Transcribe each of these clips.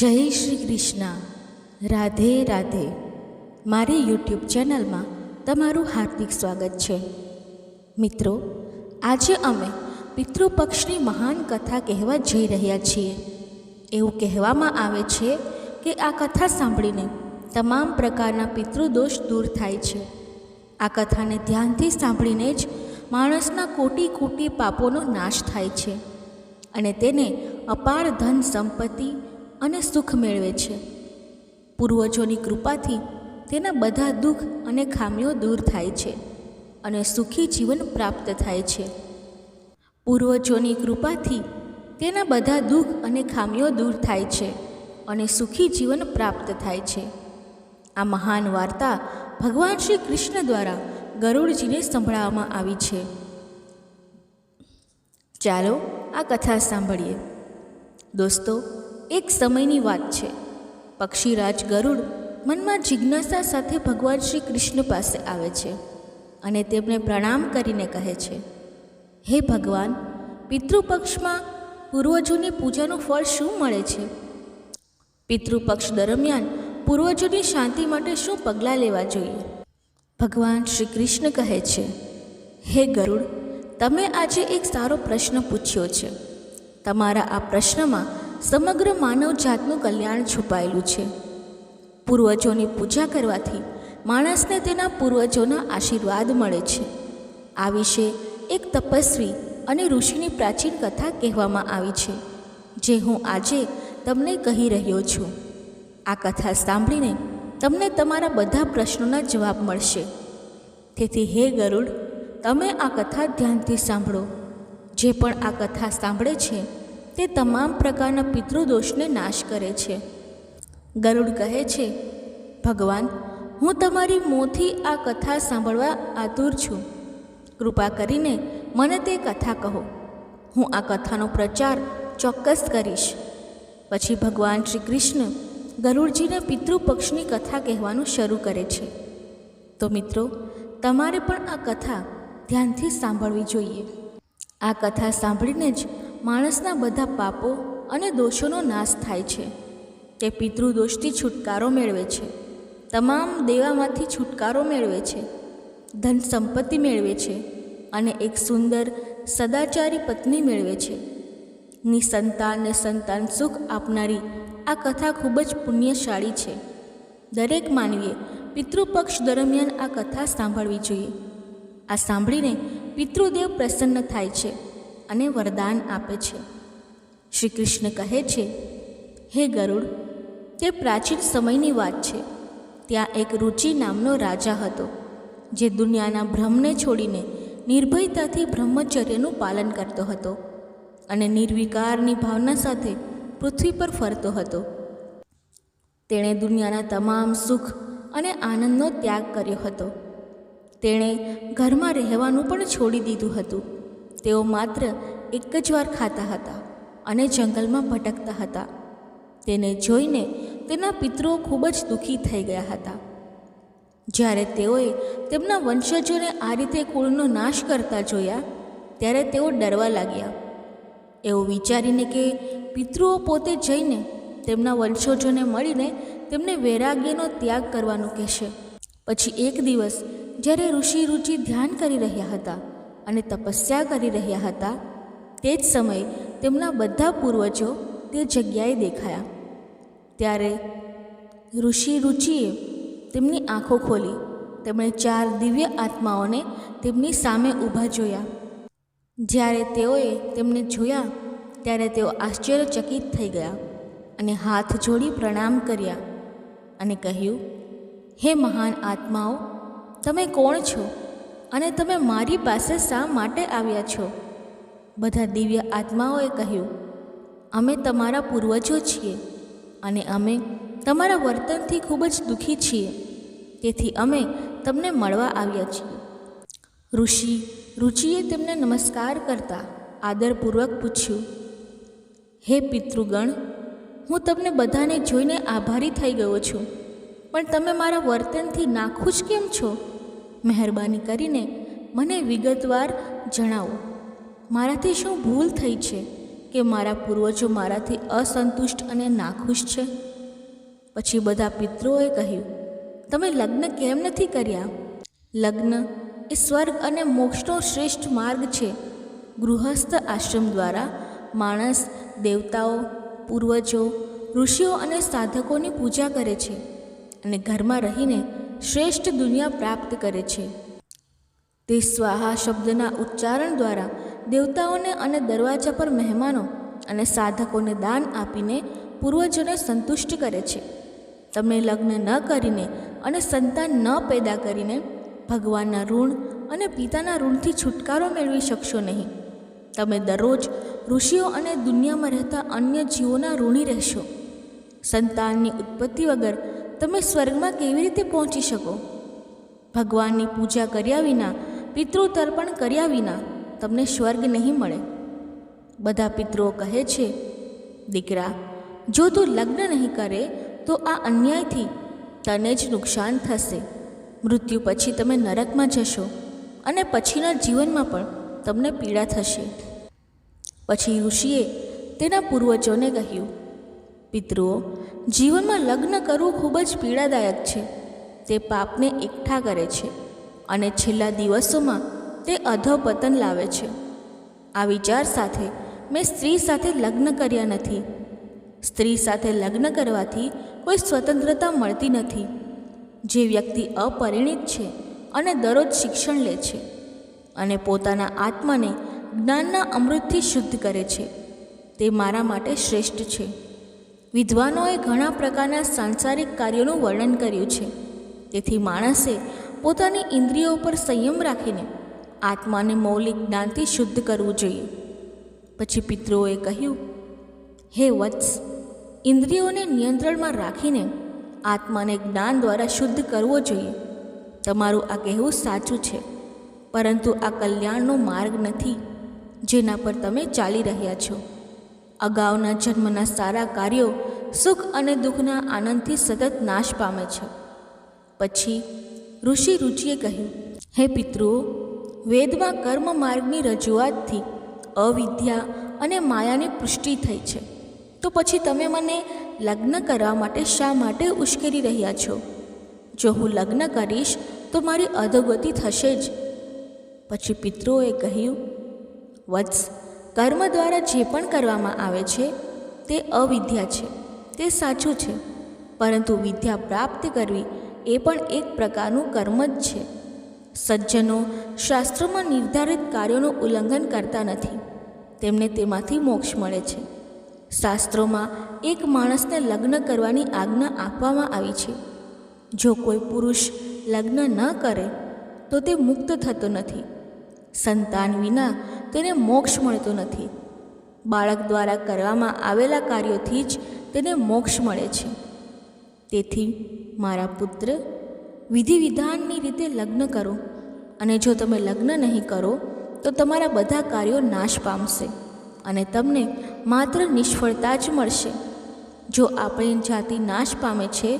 જય શ્રી કૃષ્ણ. રાધે રાધે. મારી યુટ્યુબ ચેનલમાં તમારું હાર્દિક સ્વાગત છે. મિત્રો, આજે અમે પિતૃપક્ષની મહાન કથા કહેવા જઈ રહ્યા છીએ. એવું કહેવામાં આવે છે કે આ કથા સાંભળીને તમામ પ્રકારના પિતૃદોષ દૂર થાય છે. આ કથાને ધ્યાનથી સાંભળીને જ માણસના કોટી કોટી પાપોનો નાશ થાય છે અને તેને અપાર ધન સંપત્તિ અને સુખ મેળવે છે. પૂર્વજોની કૃપાથી તેના બધા દુઃખ અને ખામીઓ દૂર થાય છે અને સુખી જીવન પ્રાપ્ત થાય છે. પૂર્વજોની કૃપાથી તેના બધા દુઃખ અને ખામીઓ દૂર થાય છે અને સુખી જીવન પ્રાપ્ત થાય છે. આ મહાન વાર્તા ભગવાન શ્રી કૃષ્ણ દ્વારા ગરુડજીને સંભળાવવામાં આવી છે. ચાલો આ કથા સાંભળીએ. દોસ્તો એક સમયની વાત છે. પક્ષીરાજ ગરુડ મનમાં જિજ્ઞાસા સાથે ભગવાન શ્રી કૃષ્ણ પાસે આવે છે અને તેમને પ્રણામ કરીને કહે છે, હે ભગવાન, પિતૃપક્ષમાં પૂર્વજોની પૂજાનું ફળ શું મળે છે? પિતૃપક્ષ દરમિયાન પૂર્વજોની શાંતિ માટે શું પગલાં લેવા જોઈએ? ભગવાન શ્રી કૃષ્ણ કહે છે, હે ગરુડ, તમે આજે એક સારો પ્રશ્ન પૂછ્યો છે. તમારા આ પ્રશ્નમાં સમગ્ર માનવ જાતનું કલ્યાણ છુપાયેલું છે. પૂર્વજોની પૂજા કરવાથી માણસને તેના પૂર્વજોના આશીર્વાદ મળે છે. આ વિશે એક તપસ્વી અને ઋષિની પ્રાચીન કથા કહેવામાં આવી છે, જે હું આજે તમને કહી રહ્યો છું. આ કથા સાંભળીને તમને તમારા બધા પ્રશ્નોના જવાબ મળશે. તેથી હે ગરુડ, તમે આ કથા ધ્યાનથી સાંભળો. જે પણ આ કથા સાંભળે છે તે તમામ પ્રકારના પિતૃદોષને નાશ કરે છે. ગરુડ કહે છે, ભગવાન, હું તમારી મોંથી આ કથા સાંભળવા આતુર છું. કૃપા કરીને મને તે કથા કહો. હું આ કથાનો પ્રચાર ચોક્કસ કરીશ. પછી ભગવાન શ્રી કૃષ્ણ ગરુડજીને પિતૃપક્ષની કથા કહેવાનું શરૂ કરે છે. તો મિત્રો, તમારે પણ આ કથા ધ્યાનથી સાંભળવી જોઈએ. આ કથા સાંભળીને જ માણસના બધા પાપો અને દોષોનો નાશ થાય છે. તે પિતૃદોષથી છુટકારો મેળવે છે. તમામ દેવામાંથી છુટકારો મેળવે છે. ધન સંપત્તિ મેળવે છે અને એક સુંદર, સદાચારી પત્ની મેળવે છે. નિસંતાન ને સંતાન સુખ આપનારી આ કથા ખૂબ જ પુણ્યશાળી છે. દરેક માનવીએ પિતૃપક્ષ દરમિયાન આ કથા સાંભળવી જોઈએ. આ સાંભળીને પિતૃદેવ પ્રસન્ન થાય છે. અને વરદાન આપે છે. શ્રી કૃષ્ણ કહે છે, હે ગરુડ, તે પ્રાચીન સમયની વાત છે. ત્યાં એક રુચિ નામનો રાજા હતો, જે દુનિયાના ભ્રમને છોડીને નિર્ભયતાથી બ્રહ્મચર્યનું પાલન કરતો હતો અને નિર્વિકારની ભાવના સાથે પૃથ્વી પર ફરતો હતો. તેણે દુનિયાના તમામ સુખ અને આનંદનો ત્યાગ કર્યો હતો. તેણે ઘરમાં રહેવાનું પણ છોડી દીધું હતું. તેઓ માત્ર એક જ વાર ખાતા હતા અને જંગલમાં ભટકતા હતા. તેને જોઈને તેના પિતૃઓ ખૂબ જ દુઃખી થઈ ગયા હતા. જ્યારે તેઓએ તેમના વંશજોને આ રીતે કુળનો નાશ કરતા જોયા, ત્યારે તેઓ ડરવા લાગ્યા. એવું વિચારીને કે પિતૃઓ પોતે જઈને તેમના વંશજોને મળીને તેમને વૈરાગ્યનો ત્યાગ કરવાનું કહેશે. પછી એક દિવસ જ્યારે ઋષિ રુચિ ધ્યાન કરી રહ્યા હતા અને તપસ્યા કરી રહ્યા હતા. તે જ સમયે તેમના બધા પૂર્વજો તે જગ્યાએ દેખાયા. ત્યારે ઋષિ રુચિએ તેમની આંખો ખોલી. તેમણે ચાર દિવ્ય આત્માઓને તેમની સામે ઊભા જોયા. જ્યારે તેઓએ તેમને જોયા, ત્યારે તેઓ આશ્ચર્યચકિત થઈ ગયા અને હાથ જોડી પ્રણામ કર્યા અને કહ્યું, હે મહાન આત્માઓ, તમે કોણ છો? અને તમે મારી પાસે શા માટે આવ્યા છો? બધા દિવ્ય આત્માઓએ કહ્યું, અમે તમારા પૂર્વજો છીએ અને અમે તમારા વર્તનથી ખૂબ જ દુઃખી છીએ. તેથી અમે તમને મળવા આવ્યા છીએ. ઋષિ રુચિએ તેમને નમસ્કાર કરતા આદરપૂર્વક પૂછ્યું, હે પિતૃગણ, હું તમને બધાને જોઈને આભારી થઈ ગયો છું, પણ તમે મારા વર્તનથી નાખુશ કેમ છો? મહેરબાની કરીને મને વિગતવાર જણાવો. મારાથી શું ભૂલ થઈ છે કે મારા પૂર્વજો મારાથી અસંતુષ્ટ અને નાખુશ છે? પછી બધા પિતૃઓએ કહ્યું, તમે લગ્ન કેમ નથી કર્યા? લગ્ન એ સ્વર્ગ અને મોક્ષનો શ્રેષ્ઠ માર્ગ છે. ગૃહસ્થ આશ્રમ દ્વારા માણસ, દેવતાઓ, પૂર્વજો, ઋષિઓ અને સાધકોની પૂજા કરે છે અને ઘરમાં રહીને શ્રેષ્ઠ દુનિયા પ્રાપ્ત કરે છે. તે સ્વાહા શબ્દના ઉચ્ચારણ દ્વારા દેવતાઓને અને દરવાજા પર મહેમાનો અને સાધકોને દાન આપીને પૂર્વજોને સંતુષ્ટ કરે છે. તમે લગ્ન ન કરીને અને સંતાન ન પેદા કરીને ભગવાનના ઋણ અને પિતાના ઋણથી છુટકારો મેળવી શકશો નહીં. તમે દરરોજ ઋષિઓ અને દુનિયામાં રહેતા અન્ય જીવોના ઋણી રહેશો. સંતાનની ઉત્પત્તિ વગર તમે સ્વર્ગમાં કેવી રીતે પહોંચી શકો? ભગવાનની પૂજા કર્યા વિના, પિતૃતર્પણ કર્યા વિના તમને સ્વર્ગ નહીં મળે. બધા પિતૃઓ કહે છે, દીકરા, જો તું લગ્ન નહીં કરે, તો આ અન્યાયથી તને જ નુકસાન થશે. મૃત્યુ પછી તમે નરકમાં જશો અને પછીના જીવનમાં પણ તમને પીડા થશે. પછી ઋષિએ તેના પૂર્વજોને કહ્યું, પિતૃઓ જીવનમાં લગ્ન કરવું ખૂબ જ પીડાદાયક છે. તે પાપને એકઠા કરે છે અને છેલ્લા દિવસોમાં તે અધોપતન લાવે છે. આ વિચાર સાથે મેં સ્ત્રી સાથે લગ્ન કર્યા નથી. સ્ત્રી સાથે લગ્ન કરવાથી કોઈ સ્વતંત્રતા મળતી નથી. જે વ્યક્તિ અપરિણિત છે અને દરરોજ શિક્ષણ લે છે અને પોતાના આત્માને જ્ઞાનના અમૃતથી શુદ્ધ કરે છે, તે મારા માટે શ્રેષ્ઠ છે. વિદ્વાનોએ ઘણા પ્રકારના સાંસારિક કાર્યોનું વર્ણન કર્યું છે. તેથી માણસે પોતાની ઇન્દ્રિયો પર સંયમ રાખીને આત્માને મૌલિક જ્ઞાનથી શુદ્ધ કરવું જોઈએ. પછી પિતૃઓએ કહ્યું, હે વત્સ, ઇન્દ્રિયોને નિયંત્રણમાં રાખીને આત્માને જ્ઞાન દ્વારા શુદ્ધ કરવો જોઈએ. તમારું આ કહેવું સાચું છે, પરંતુ આ કલ્યાણનો માર્ગ નથી, જેના પર તમે ચાલી રહ્યા છો. અગાઉના જન્મના સારા કાર્યો સુખ અને દુઃખના આનંદથી સતત નાશ પામે છે. પછી ઋષિ રુચિએ કહ્યું, હે પિતૃઓ, વેદમાં કર્મ માર્ગની રજૂઆતથી અવિદ્યા અને માયાની પુષ્ટિ થઈ છે. તો પછી તમે મને લગ્ન કરવા માટે શા માટે ઉશ્કેરી રહ્યા છો? જો હું લગ્ન કરીશ, તો મારી અધોગતિ થશે જ. પછી પિતૃઓએ કહ્યું, વત્સ કર્મ દ્વારા જે પણ કરવામાં આવે છે, તે અવિદ્યા છે, તે સાચું છે. પરંતુ વિદ્યા પ્રાપ્ત કરવી એ પણ એક પ્રકારનું કર્મ જ છે. સજ્જનો શાસ્ત્રોમાં નિર્ધારિત કાર્યોનું ઉલ્લંઘન કરતા નથી. તેમને તેમાંથી મોક્ષ મળે છે. શાસ્ત્રોમાં એક માણસને લગ્ન કરવાની આજ્ઞા આપવામાં આવી છે. જો કોઈ પુરુષ લગ્ન ન કરે, તો તે મુક્ત થતો નથી. સંતાન વિના તેને મોક્ષ મળતો નથી. બાળક દ્વારા કરવામાં આવેલા કાર્યોથી જ તેને મોક્ષ મળે છે. તેથી મારા પુત્ર વિધિ વિધાનની રીતે લગ્ન કરો અને જો તમે લગ્ન નહીં કરો, તો તમારા બધા કાર્યો નાશ પામશે અને તમને માત્ર નિષ્ફળતા જ મળશે. જો આપણી જાતિ નાશ પામે છે,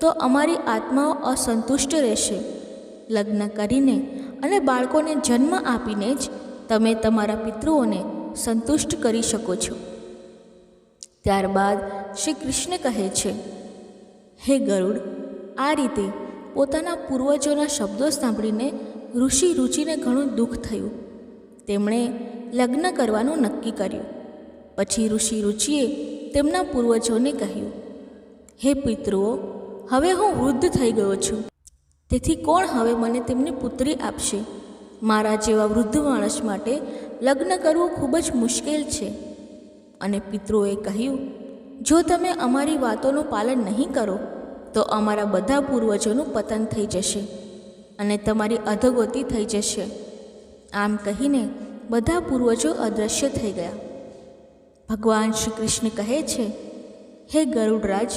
તો અમારી આત્માઓ અસંતુષ્ટ રહેશે. લગ્ન કરીને અને બાળકોને જન્મ આપીને જ તમે તમારા પિતૃઓને સંતુષ્ટ કરી શકો છો. ત્યારબાદ શ્રી કૃષ્ણ કહે છે, હે ગરુડ, આ રીતે પોતાના પૂર્વજોના શબ્દો સાંભળીને ઋષિ રુચિને ઘણું દુઃખ થયું. તેમણે લગ્ન કરવાનું નક્કી કર્યું. પછી ઋષિ રુચિએ તેમના પૂર્વજોને કહ્યું, હે પિતૃઓ, હવે હું વૃદ્ધ થઈ ગયો છું. તેથી કોણ હવે મને તેમની પુત્રી આપશે? મારા જેવા વૃદ્ધ માણસ માટે લગ્ન કરવું ખૂબ જ મુશ્કેલ છે. અને પિતૃઓએ કહ્યું, જો તમે અમારી વાતોનું પાલન નહીં કરો, તો અમારા બધા પૂર્વજોનું પતન થઈ જશે અને તમારી અધોગતિ થઈ જશે. આમ કહીને બધા પૂર્વજો અદૃશ્ય થઈ ગયા. ભગવાન શ્રી કૃષ્ણ કહે છે, હે ગરુડરાજ,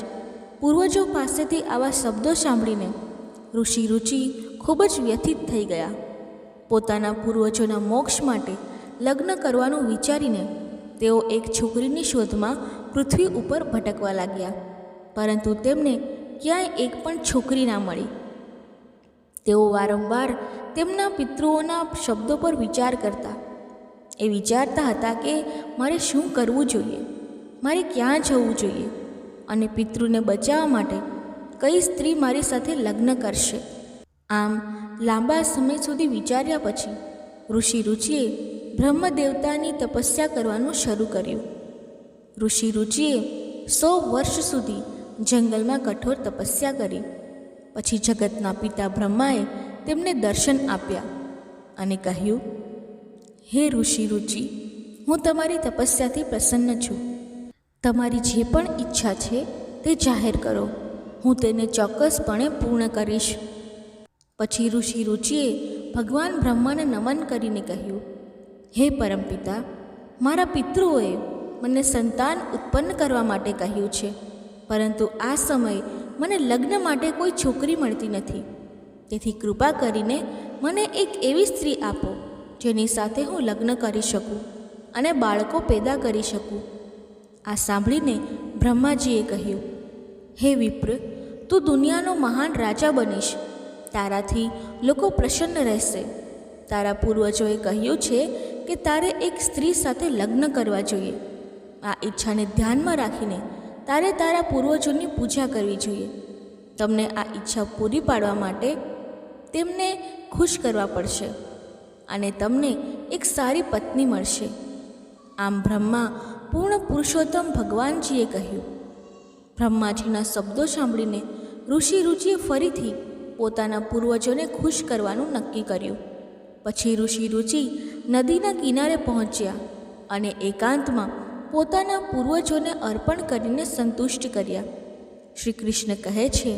પૂર્વજો પાસેથી આવા શબ્દો સાંભળીને ઋષિ રુચિ ખૂબ જ વ્યથિત થઈ ગયા. પોતાના પૂર્વજોના મોક્ષ માટે લગ્ન કરવાનું વિચારીને તેઓ એક છોકરીની શોધમાં પૃથ્વી ઉપર ભટકવા લાગ્યા. પરંતુ તેમને ક્યાંય એક પણ છોકરી ના મળી. તેઓ વારંવાર તેમના પિતૃઓના શબ્દો પર વિચાર કરતા. એ વિચારતા હતા કે મારે શું કરવું જોઈએ? મારે ક્યાં જવું જોઈએ? અને પિતૃને બચાવવા માટે કઈ સ્ત્રી મારી સાથે લગ્ન કરશે? આમ લાંબા સમય સુધી વિચાર્યા પછી ઋષિ રુચિએ બ્રહ્મદેવતાની તપસ્યા કરવાનું શરૂ કર્યું. ઋષિ રુચિએ સો વર્ષ સુધી જંગલમાં કઠોર તપસ્યા કરી. પછી જગતના પિતા બ્રહ્માએ તેમને દર્શન આપ્યા અને કહ્યું, હે ઋષિ રુચિ, હું તમારી તપસ્યાથી પ્રસન્ન છું. તમારી જે પણ ઈચ્છા છે તે જાહેર કરો. હું તેને ચોક્કસપણે પૂર્ણ કરીશ. પછી ઋષિ રુચિએ ભગવાન બ્રહ્માને નમન કરીને કહ્યું, હે પરમપિતા મારા પિતૃઓએ મને સંતાન ઉત્પન્ન કરવા માટે કહ્યું છે, પરંતુ આ સમયે મને લગ્ન માટે કોઈ છોકરી મળતી નથી. તેથી કૃપા કરીને મને એક એવી સ્ત્રી આપો, જેની સાથે હું લગ્ન કરી શકું અને બાળકો પેદા કરી શકું. આ સાંભળીને બ્રહ્માજીએ કહ્યું, હે વિપ્ર, તું દુનિયાનો મહાન રાજા બનીશ. તારાથી લોકો પ્રસન્ન રહેશે. તારા પૂર્વજોએ કહ્યું છે કે તારે એક સ્ત્રી સાથે લગ્ન કરવા જોઈએ. આ ઈચ્છાને ધ્યાનમાં રાખીને તારે તારા પૂર્વજોની પૂજા કરવી જોઈએ. તમને આ ઈચ્છા પૂરી પાડવા માટે તેમને ખુશ કરવા પડશે અને તમને એક સારી પત્ની મળશે. આમ બ્રહ્મા પૂર્ણ પુરુષોત્તમ ભગવાનજીએ કહ્યું. બ્રહ્માજીના શબ્દો સાંભળીને ઋષિ રુચિએ ફરીથી પોતાના પૂર્વજોને ખુશ કરવાનું નક્કી કર્યું. પછી ઋષિ રુચિ નદીના કિનારે પહોંચ્યા અને એકાંતમાં પોતાના પૂર્વજોને અર્પણ કરીને સંતુષ્ટ કર્યા. શ્રી કૃષ્ણ કહે છે,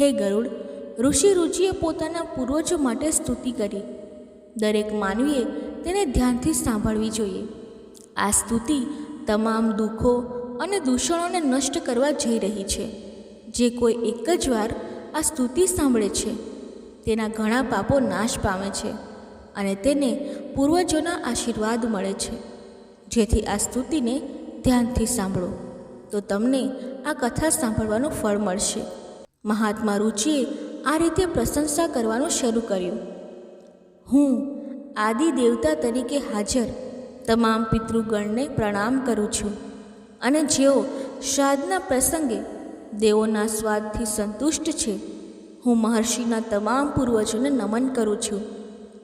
હે ગરુડ, ઋષિ રુચિએ પોતાના પૂર્વજો માટે સ્તુતિ કરી. દરેક માનવીએ તેને ધ્યાનથી સાંભળવી જોઈએ. આ સ્તુતિ તમામ દુઃખો અને દૂષણોને નષ્ટ કરવા જઈ રહી છે. જે કોઈ એક જ વાર આ સ્તુતિ સાંભળે છે. તેના ઘણા પાપો નાશ પામે છે અને તેને પૂર્વજોના આશીર્વાદ મળે છે. જેથી આ સ્તુતિને ધ્યાનથી સાંભળો. તો તમને આ કથા સાંભળવાનું ફળ મળશે. મહાત્મા રુચિએ આ રીતે પ્રશંસા કરવાનું શરૂ કર્યું. હું આદિ દેવતા તરીકે હાજર તમામ પિતૃગણને પ્રણામ કરું છું અને જેઓ શ્રાદ્ધના પ્રસંગે દેવોના સ્વાદથી સંતુષ્ટ છે. હું મહર્ષિના તમામ પૂર્વજોને નમન કરું છું.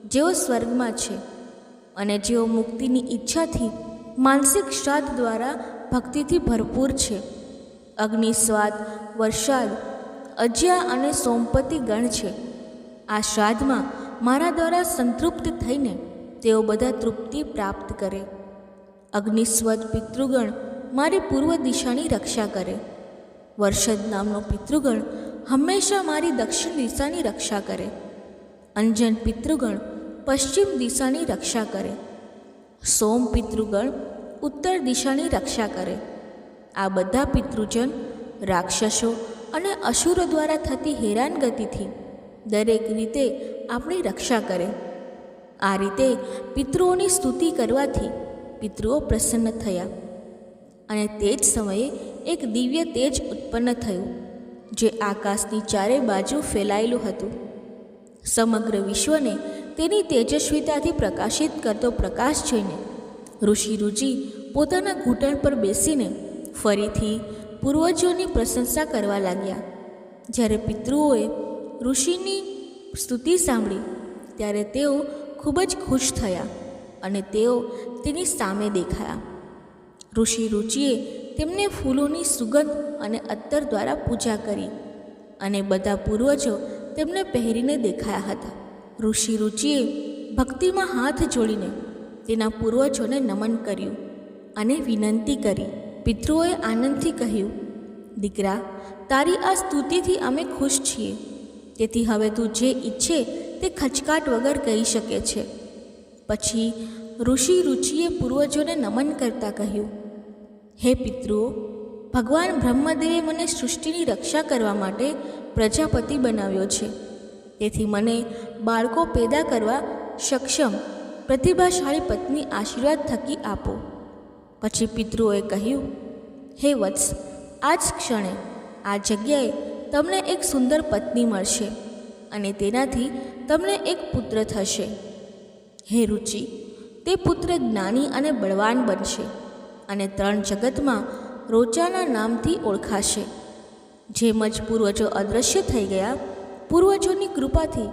જેઓ સ્વર્ગમાં છે અને જેઓ મુક્તિની ઈચ્છાથી માનસિક શ્રાદ્ધ દ્વારા ભક્તિથી ભરપૂર છે. અગ્નિ સ્વાદ, વરસાદ અજ્યા અને સોમપતિ ગણ છે. આ શ્રાદ્ધમાં મારા દ્વારા સંતૃપ્ત થઈને તેઓ બધા તૃપ્તિ પ્રાપ્ત કરે. અગ્નિસ્વદ પિતૃગણ મારી પૂર્વ દિશાની રક્ષા કરે. વર્ષદ નામનો પિતૃગણ હંમેશા મારી દક્ષિણ દિશાની રક્ષા કરે. અંજન પિતૃગણ પશ્ચિમ દિશાની રક્ષા કરે. સોમ પિતૃગણ ઉત્તર દિશાની રક્ષા કરે. આ બધા પિતૃજન રાક્ષસો અને અસુરો દ્વારા થતી હેરાનગતિથી દરેક રીતે આપણી રક્ષા કરે. આ રીતે પિતૃઓની સ્તુતિ કરવાથી પિતૃઓ પ્રસન્ન થયા. અને તે જ સમયે એક દિવ્ય તેજ ઉત્પન્ન થયું, જે આકાશની ચારે બાજુ ફેલાયેલું હતું. સમગ્ર વિશ્વને તેની તેજસ્વીતાથી પ્રકાશિત કરતો પ્રકાશ જોઈને ઋષિ રુચિ પોતાના ઘૂંટણ પર બેસીને ફરીથી પૂર્વજોની પ્રશંસા કરવા લાગ્યા. જ્યારે પિતૃઓએ ઋષિની સ્તુતિ સાંભળી, ત્યારે તેઓ ખૂબ જ ખુશ થયા અને તેઓ તેની સામે દેખાયા. ઋષિ રુચિએ તેમને ફૂલોની સુગંધ અને અત્તર દ્વારા પૂજા કરી અને બધા પૂર્વજો તેમને પહેરીને દેખાયા હતા. ઋષિ રુચિએ ભક્તિમાં હાથ જોડીને તેના પૂર્વજોને નમન કર્યું અને વિનંતી કરી. પિતૃઓએ આનંદથી કહ્યું, દીકરા, તારી આ સ્તુતિથી અમે ખુશ છીએ. તેથી હવે તું જે ઈચ્છે તે ખચકાટ વગર કહી શકે છે. પછી ઋષિ રુચિએ પૂર્વજોને નમન કરતાં કહ્યું હે પિતૃઓ, ભગવાન બ્રહ્મદેવે મને સૃષ્ટિની રક્ષા કરવા માટે પ્રજાપતિ બનાવ્યો છે. તેથી મને બાળકો પેદા કરવા સક્ષમ, પ્રતિભાશાળી પત્ની આશીર્વાદ થકી આપો. પછી પિતૃઓએ કહ્યું, હે વત્સ આ જ ક્ષણે આ જગ્યાએ તમને એક સુંદર પત્ની મળશે અને તેનાથી તમને એક પુત્ર થશે. હે રુચિ, તે પુત્ર જ્ઞાની અને બળવાન બનશે. અને ત્રણ જગતમાં રોચાના નામથી ઓળખાશે. જેમ જ પૂર્વજો અદૃશ્ય થઈ ગયા, પૂર્વજોની કૃપાથી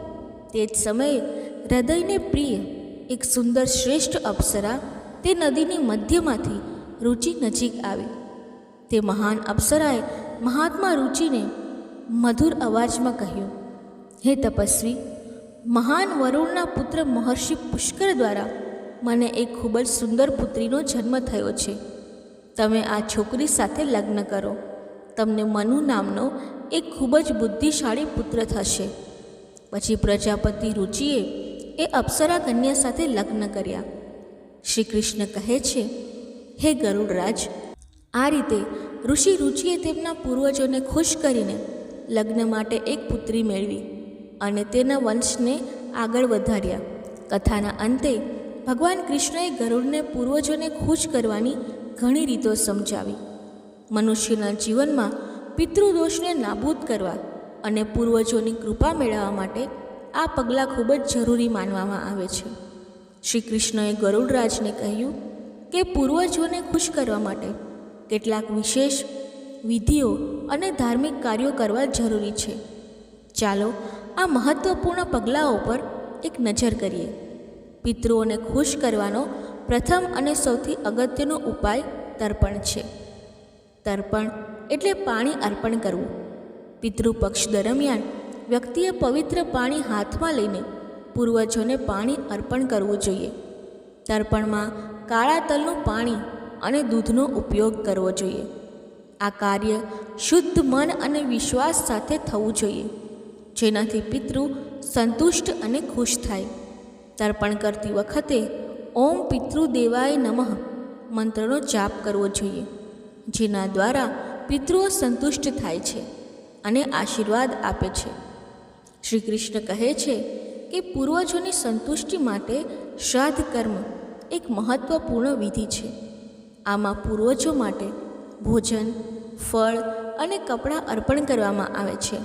તે જ સમયે હૃદયને પ્રિય, એક સુંદર શ્રેષ્ઠ અપ્સરા તે નદીની મધ્યમાંથી રુચિ નજીક આવી. તે મહાન અપ્સરાએ મહાત્મા રુચિને મધુર અવાજમાં કહ્યું, હે તપસ્વી, મહાન વરુણના પુત્ર મહર્ષિ પુષ્કર દ્વારા મને એક ખૂબ જ સુંદર પુત્રીનો જન્મ થયો છે. તમે આ છોકરી સાથે લગ્ન કરો. તમને મનુ નામનો એક ખૂબ જ બુદ્ધિશાળી પુત્ર થશે. પછી પ્રજાપતિ રુચિએ એ અપ્સરા કન્યા સાથે લગ્ન કર્યા. શ્રી કૃષ્ણ કહે છે, હે ગરુડરાજ, આ રીતે ઋષિ રુચિએ તેમના પૂર્વજોને ખુશ કરીને લગ્ન માટે એક પુત્રી મેળવી અને તેના વંશને આગળ વધાર્યા. કથાના અંતે ભગવાન કૃષ્ણએ ગરુડને પૂર્વજોને ખુશ કરવાની ઘણી રીતો સમજાવી. મનુષ્યના જીવનમાં પિતૃદોષને નાબૂદ કરવા અને પૂર્વજોની કૃપા મેળવવા માટે આ પગલાં ખૂબ જ જરૂરી માનવામાં આવે છે. શ્રી કૃષ્ણએ ગરુડરાજને કહ્યું કે પૂર્વજોને ખુશ કરવા માટે કેટલાક વિશેષ વિધિઓ અને ધાર્મિક કાર્યો કરવા જરૂરી છે. ચાલો આ મહત્વપૂર્ણ પગલાઓ પર એક નજર કરીએ. પિતૃઓને ખુશ કરવાનો પ્રથમ અને સૌથી અગત્યનો ઉપાય તર્પણ છે. તર્પણ એટલે પાણી અર્પણ કરવું. પિતૃપક્ષ દરમિયાન વ્યક્તિએ પવિત્ર પાણી હાથમાં લઈને પૂર્વજોને પાણી અર્પણ કરવું જોઈએ. તર્પણમાં કાળા તલનું પાણી અને દૂધનો ઉપયોગ કરવો જોઈએ. આ કાર્ય શુદ્ધ મન અને વિશ્વાસ સાથે થવું જોઈએ. જેનાથી પિતૃ સંતુષ્ટ અને ખુશ થાય. તર્પણ કરતી વખતે ઓમ પિતૃદેવાય નમઃ મંત્રનો જાપ કરવો જોઈએ, જેના દ્વારા પિતૃઓ સંતુષ્ટ થાય છે અને આશીર્વાદ આપે છે. શ્રી કૃષ્ણ કહે છે કે પૂર્વજોની સંતુષ્ટિ માટે શ્રાદ્ધ કર્મ એક મહત્વપૂર્ણ વિધિ છે. આમાં પૂર્વજો માટે ભોજન, ફળ અને કપડાં અર્પણ કરવામાં આવે છે.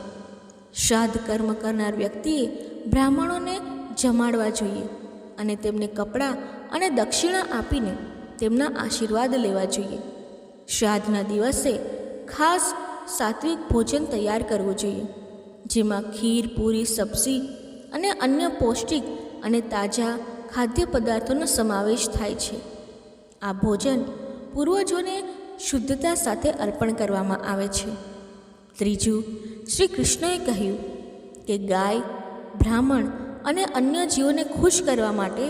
શ્રાદ્ધ કર્મ કરનાર વ્યક્તિએ બ્રાહ્મણોને જમાડવા જોઈએ અને તેમને કપડાં અને દક્ષિણા આપીને તેમના આશીર્વાદ લેવા જોઈએ. શ્રાદ્ધના દિવસે ખાસ સાત્વિક ભોજન તૈયાર કરવું જોઈએ, જેમાં ખીર, પૂરી, સબ્જી અને અન્ય પૌષ્ટિક અને તાજા ખાદ્ય પદાર્થોનો સમાવેશ થાય છે. આ ભોજન પૂર્વજોને શુદ્ધતા સાથે અર્પણ કરવામાં આવે છે. ત્રીજું, શ્રી કૃષ્ણએ કહ્યું કે ગાય, બ્રાહ્મણ અને અન્ય જીવોને ખુશ કરવા માટે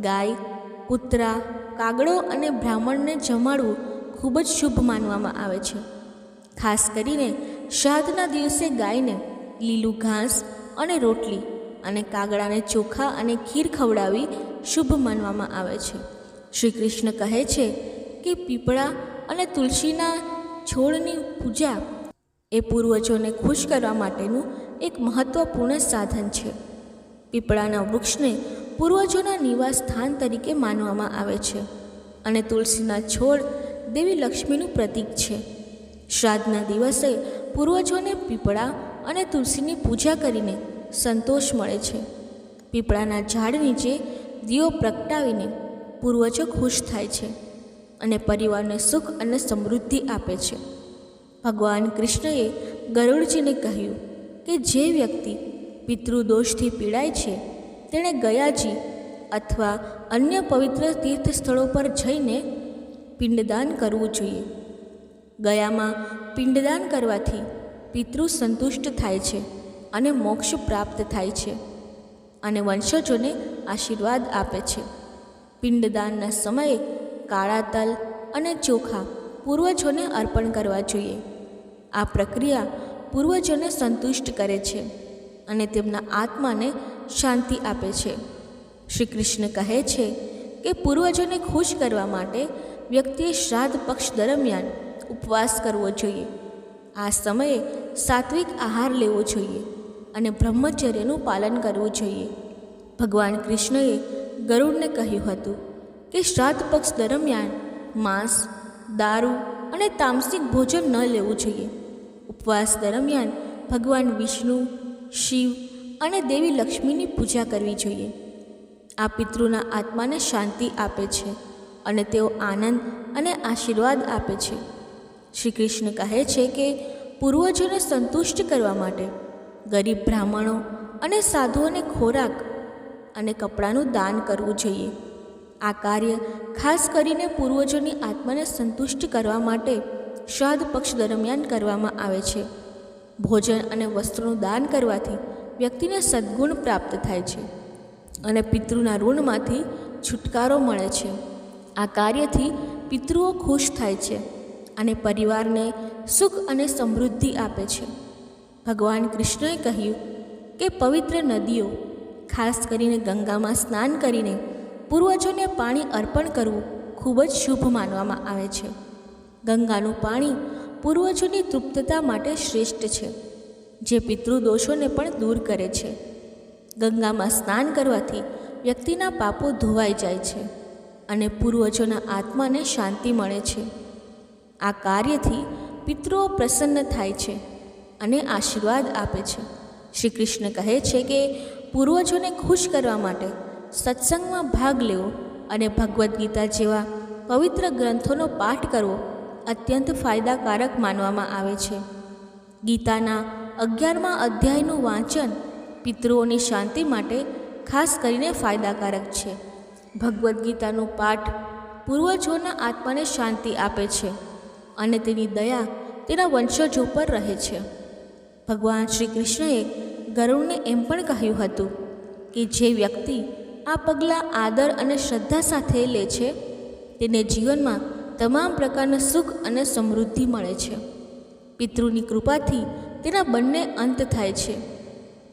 ગાય, કૂતરા, કાગડો અને બ્રાહ્મણને જમાડવું ખૂબ જ શુભ માનવામાં આવે છે. ખાસ કરીને શ્રાદ્ધના દિવસે ગાયને લીલું ઘાસ અને રોટલી અને કાગડાને ચોખા અને ખીર ખવડાવી શુભ માનવામાં આવે છે. શ્રી કૃષ્ણ કહે છે કે પીપળા અને તુલસીના છોડની પૂજા એ પૂર્વજોને ખુશ કરવા માટેનું એક મહત્ત્વપૂર્ણ સાધન છે. પીપળાના વૃક્ષને પૂર્વજોના નિવાસ સ્થાન તરીકે માનવામાં આવે છે અને તુલસીના છોડ દેવી લક્ષ્મીનું પ્રતીક છે. શ્રાદ્ધના દિવસે પૂર્વજોને પીપળા અને તુલસીની પૂજા કરીને સંતોષ મળે છે. પીપળાના ઝાડ નીચે દીવો પ્રગટાવીને પૂર્વજો ખુશ થાય છે અને પરિવારને સુખ અને સમૃદ્ધિ આપે છે. ભગવાન કૃષ્ણએ ગરુડજીને કહ્યું કે જે વ્યક્તિ પિતૃદોષથી પીડાય છે. તેણે ગયાજી અથવા અન્ય પવિત્ર તીર્થ સ્થળો પર જઈને પિંડદાન કરવું જોઈએ. ગયામાં પિંડદાન કરવાથી પિતૃ સંતુષ્ટ થાય છે અને મોક્ષ પ્રાપ્ત થાય છે અને વંશજોને આશીર્વાદ આપે છે. પિંડદાનના સમયે કાળા તલ અને ચોખા પૂર્વજોને અર્પણ કરવા જોઈએ. આ પ્રક્રિયા પૂર્વજોને સંતુષ્ટ કરે છે. અને તેમના આત્માને શાંતિ આપે છે. શ્રી કૃષ્ણ કહે છે કે પૂર્વજોને ખુશ કરવા માટે વ્યક્તિએ શ્રાદ્ધ પક્ષ દરમિયાન ઉપવાસ કરવો જોઈએ. આ સમયે સાત્વિક આહાર લેવો જોઈએ અને બ્રહ્મચર્યનું પાલન કરવું જોઈએ. ભગવાન કૃષ્ણએ ગરુડને કહ્યું હતું કે શ્રાદ્ધ પક્ષ દરમિયાન માંસ, દારૂ અને તામસિક ભોજન ન લેવું જોઈએ. ઉપવાસ દરમિયાન ભગવાન વિષ્ણુ શિવ અને દેવી લક્ષ્મીની પૂજા કરવી જોઈએ. આ પિતૃના આત્માને શાંતિ આપે છે અને તેઓ આનંદ અને આશીર્વાદ આપે છે. શ્રી કૃષ્ણ કહે છે કે પૂર્વજોને સંતુષ્ટ કરવા માટે ગરીબ બ્રાહ્મણો અને સાધુઓને ખોરાક અને કપડાનું દાન કરવું જોઈએ. આ કાર્ય ખાસ કરીને પૂર્વજોની આત્માને સંતુષ્ટ કરવા માટે શ્રાદ્ધ પક્ષ દરમિયાન કરવામાં આવે છે. ભોજન અને વસ્ત્રોનું દાન કરવાથી વ્યક્તિને સદ્ગુણ પ્રાપ્ત થાય છે અને પિતૃના ઋણમાંથી છુટકારો મળે છે. આ કાર્યથી પિતૃઓ ખુશ થાય છે અને પરિવારને સુખ અને સમૃદ્ધિ આપે છે. ભગવાન કૃષ્ણએ કહ્યું કે પવિત્ર નદીઓ, ખાસ કરીને ગંગામાં સ્નાન કરીને પૂર્વજોને પાણી અર્પણ કરવું ખૂબ જ શુભ માનવામાં આવે છે. ગંગાનું પાણી પૂર્વજોની તૃપ્તતા માટે શ્રેષ્ઠ છે, જે પિતૃદોષોને પણ દૂર કરે છે. ગંગામાં સ્નાન કરવાથી વ્યક્તિના પાપો ધોવાઈ જાય છે અને પૂર્વજોના આત્માને શાંતિ મળે છે. આ કાર્યથી પિતૃઓ પ્રસન્ન થાય છે અને આશીર્વાદ આપે છે. શ્રી કૃષ્ણ કહે છે કે પૂર્વજોને ખુશ કરવા માટે સત્સંગમાં ભાગ લેવો અને ભગવદ્ ગીતા જેવા પવિત્ર ગ્રંથોનો પાઠ કરવો અત્યંત ફાયદાકારક માનવામાં આવે છે. ગીતાના અગિયારમાં અધ્યાયનું વાંચન પિતૃઓની શાંતિ માટે ખાસ કરીને ફાયદાકારક છે. ભગવદ્ ગીતાનો પાઠ પૂર્વજોના આત્માને શાંતિ આપે છે અને તેની દયા તેના વંશજો પર રહે છે. ભગવાન શ્રી કૃષ્ણએ ગરુડને એમ પણ કહ્યું હતું કે જે વ્યક્તિ આ પગલાં આદર અને શ્રદ્ધા સાથે લે છે, તેને જીવનમાં તમામ પ્રકારના સુખ અને સમૃદ્ધિ મળે છે. પિતૃની કૃપાથી તેના બંને અંત થાય છે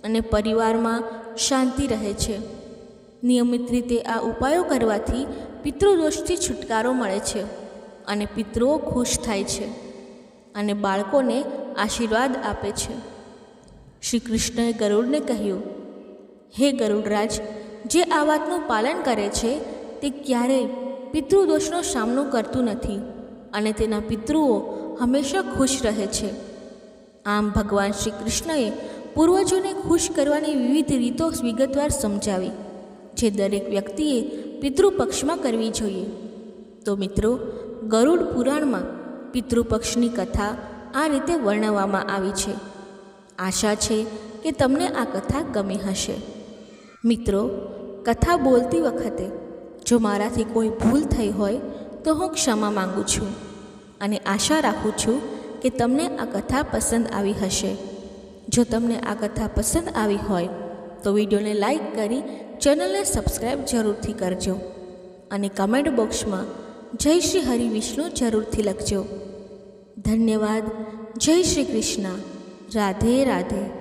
અને પરિવારમાં શાંતિ રહે છે. નિયમિત રીતે આ ઉપાયો કરવાથી પિતૃદોષથી છુટકારો મળે છે અને પિતૃઓ ખુશ થાય છે અને બાળકોને આશીર્વાદ આપે છે. શ્રી કૃષ્ણએ ગરુડને કહ્યું, હે ગરુડરાજ, જે આ વાતનું પાલન કરે છે તે ક્યારેય પિતૃદોષનો સામનો કરતું નથી અને તેના પિતૃઓ હંમેશા ખુશ રહે છે. આમ ભગવાન શ્રી કૃષ્ણએ પૂર્વજોને ખુશ કરવાની વિવિધ રીતો વિગતવાર સમજાવી, જે દરેક વ્યક્તિએ પિતૃપક્ષમાં કરવી જોઈએ. તો મિત્રો, ગરુડ પુરાણમાં પિતૃપક્ષની કથા આ રીતે વર્ણવવામાં આવી છે. આશા છે કે તમને આ કથા ગમી હશે. મિત્રો, કથા બોલતી વખતે જો મારાથી કોઈ ભૂલ થઈ હોય, તો હું ક્ષમા માંગુ છું અને આશા રાખું છું કે તમને આ કથા પસંદ આવી હશે. જો તમને આ કથા પસંદ આવી હોય, તો વિડીયોને લાઈક કરી ચેનલને સબસ્ક્રાઈબ જરૂરથી કરજો અને કમેન્ટ બોક્સમાં જય શ્રી હરિ વિષ્ણુ જરૂરથી લખજો. ધન્યવાદ. જય શ્રી કૃષ્ણ. રાધે રાધે.